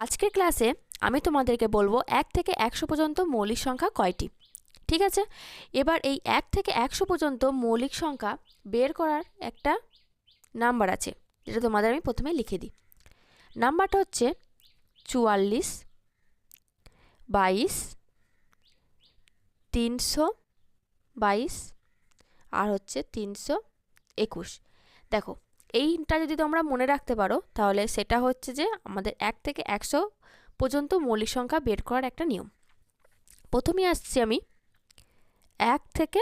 আজকের ক্লাসে আমি তোমাদেরকে বলব এক থেকে একশো পর্যন্ত মৌলিক সংখ্যা কয়টি? ঠিক আছে? এবার এই এক থেকে একশো পর্যন্ত মৌলিক সংখ্যা বের করার একটা নাম্বার আছে, যেটা তোমাদের আমি প্রথমে লিখে দিই। নাম্বারটা হচ্ছে চুয়াল্লিশ, বাইশ, তিনশো, বাইশ, আর হচ্ছে তিনশো একুশ। দেখো এইটা যদি তোমরা মনে রাখতে পারো, তাহলে সেটা হচ্ছে যে আমাদের এক থেকে একশো পর্যন্ত মৌলিক সংখ্যা বের করার একটা নিয়ম। প্রথমেই আসছি আমি এক থেকে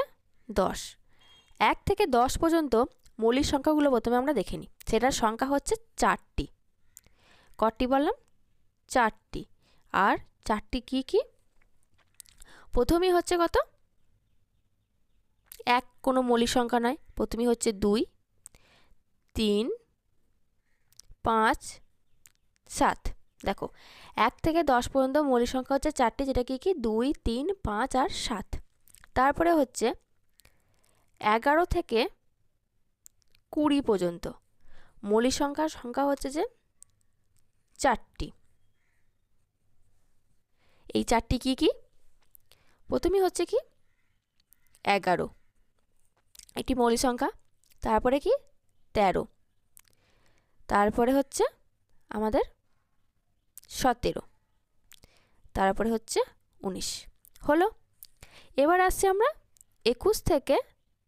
দশ। এক থেকে দশ পর্যন্ত মৌলিক সংখ্যাগুলো প্রথমে আমরা দেখে নিই। সেটার সংখ্যা হচ্ছে চারটি। কটি বললাম? চারটি। আর চারটি কি কি? প্রথমেই হচ্ছে কত? এক কোনো মৌলিক সংখ্যা নয়। প্রথমেই হচ্ছে দুই। তিন, পাঁচ, সাত। দেখো, এক থেকে দশ পর্যন্ত মৌলিক সংখ্যা হচ্ছে চারটি, যেটা কি কি? দুই, তিন, পাঁচ আর সাত। তারপরে হচ্ছে এগারো থেকে কুড়ি পর্যন্ত মৌলিক সংখ্যার সংখ্যা হচ্ছে যে চারটি। এই চারটি কি কি? প্রথমেই হচ্ছে কি? এগারো। একটি মৌলিক সংখ্যা। তারপরে কি? তেরো। তারপরে হচ্ছে আমাদের সতেরো। তারপরে হচ্ছে উনিশ। হলো? এবার আসছি আমরা একুশ থেকে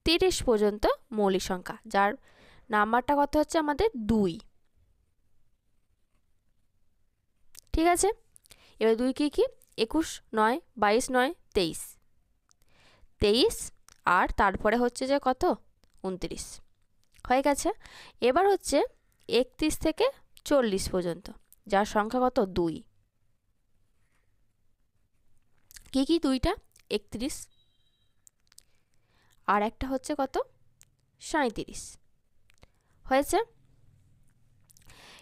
তিরিশ পর্যন্ত মৌলিক সংখ্যা, যার নাম্বারটা কত হচ্ছে আমাদের? দুই। ঠিক আছে? এবার দুই কী কী? একুশ নয়, বাইশ নয়, তেইশ। তেইশ আর তারপরে হচ্ছে যে কত? উনত্রিশ। হয়ে গেছে। এবার হচ্ছে একত্রিশ থেকে চল্লিশ পর্যন্ত, যার সংখ্যা কত? দুই। কি কি দুইটা? একত্রিশ। আর একটা হচ্ছে কত? সাঁত্রিশ হয়েছে?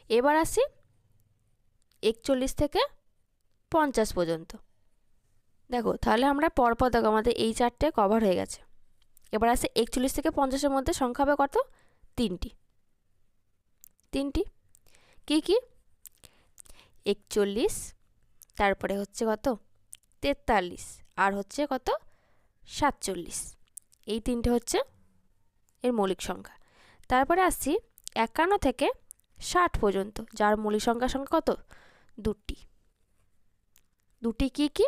এবার আসি একচল্লিশ থেকে পঞ্চাশ পর্যন্ত। দেখো, তাহলে আমরা পরপর দেখো, আমাদের এই চারটে কভার হয়ে গেছে। এবার আসে একচল্লিশ থেকে পঞ্চাশের মধ্যে সংখ্যা হবে কত? তিনটি। তিনটি? কি কি? একচল্লিশ, তারপরে হচ্ছে কত? তেতাল্লিশ, আর হচ্ছে কত? সাতচল্লিশ। এই তিনটে হচ্ছে এর মৌলিক সংখ্যা। তারপরে আসছি একান্ন থেকে ষাট পর্যন্ত, যার মৌলিক সংখ্যার সংখ্যা কত? দুটি। দুটি কি কি?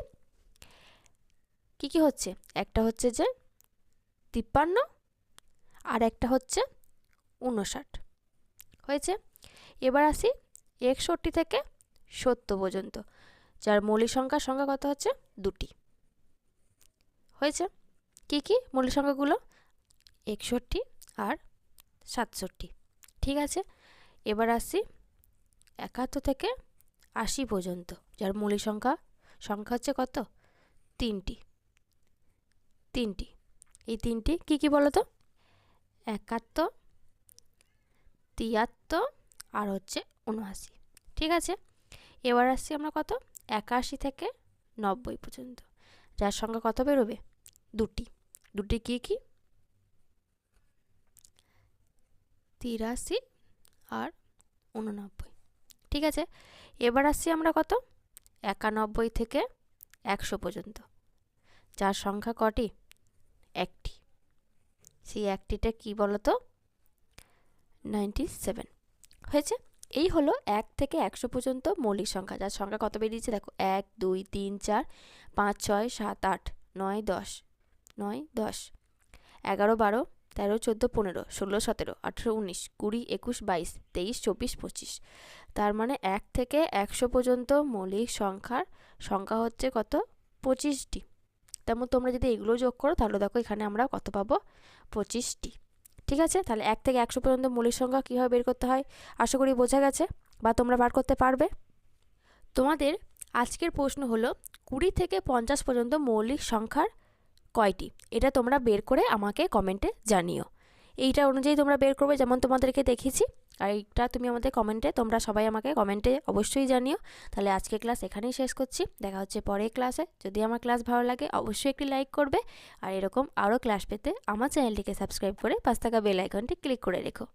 কি কি হচ্ছে? একটা হচ্ছে যে তিপ্পান্ন, আর একটা হচ্ছে উনষাট হয়েছে? এবার আসি একষট্টি থেকে সত্তর পর্যন্ত, যার মৌলিক সংখ্যার সংখ্যা কত হচ্ছে? দুটি। হয়েছে? কি কি মৌলিক সংখ্যাগুলো? একষট্টি আর সাতষট্টি। ঠিক আছে? এবার আসি একাত্তর থেকে আশি পর্যন্ত, যার মৌলিক সংখ্যা সংখ্যা হচ্ছে কত? তিনটি। তিনটি। এই তিনটি কি কি বলো তো একাত্তর তিয়াত্তর আর হচ্ছে উনআশি ঠিক আছে? এবার আসছি আমরা কত? একাশি থেকে নব্বই পর্যন্ত। যার সংখ্যা কত বেরোবে? দুটি। দুটি কি কি? তিরাশি আর উননব্বই ঠিক আছে? এবার আসছি আমরা কত? একানব্বই থেকে একশো পর্যন্ত। যার সংখ্যা কটি? একটি। সেই একটিটা কি বলতো? নাইনটি সেভেন হয়েছে? এই হলো এক থেকে একশো পর্যন্ত মৌলিক সংখ্যা, যার সংখ্যা কত বেরিয়েছে? দেখো, এক, দুই, তিন, চার, পাঁচ, ছয়, সাত, আট, নয়, দশ নয়, দশ, এগারো, বারো, তেরো, চোদ্দ, পনেরো, ষোলো, সতেরো, আঠেরো, উনিশ, কুড়ি, একুশ, বাইশ, তেইশ, চব্বিশ, পঁচিশ। তার মানে এক থেকে একশো পর্যন্ত মৌলিক সংখ্যার সংখ্যা হচ্ছে কত? পঁচিশটি। তেমন তোমরা যদি এগুলো যোগ করো, তাহলে দেখো এখানে আমরা কত পাবো? পঁচিশটি। ঠিক আছে? তাহলে এক থেকে একশো পর্যন্ত মৌলিক সংখ্যা কীভাবে বের করতে হয়? আশা করি বোঝা গেছে বা তোমরা বার করতে পারবে। তোমাদের আজকের প্রশ্ন হলো, কুড়ি থেকে পঞ্চাশ পর্যন্ত মৌলিক সংখ্যার কয়টি? এটা তোমরা বের করে আমাকে কমেন্টে জানিও। এইটা অনুযায়ী তোমরা বের করবে, যেমন তোমাদেরকে দেখেছি আর এইটা তুমি আমাদের কমেন্টে, তোমরা সবাই আমাকে কমেন্টে অবশ্যই জানিও। তাহলে আজকে ক্লাস এখানেই শেষ করছি। দেখা হচ্ছে পরের ক্লাসে। যদি আমার ক্লাস ভালো লাগে, অবশ্যই একটি লাইক করবে। আর এরকম আরও ক্লাস পেতে আমার চ্যানেলটিকে সাবস্ক্রাইব করে পাঁচ টাকা বেল আইকনটি ক্লিক করে রেখো।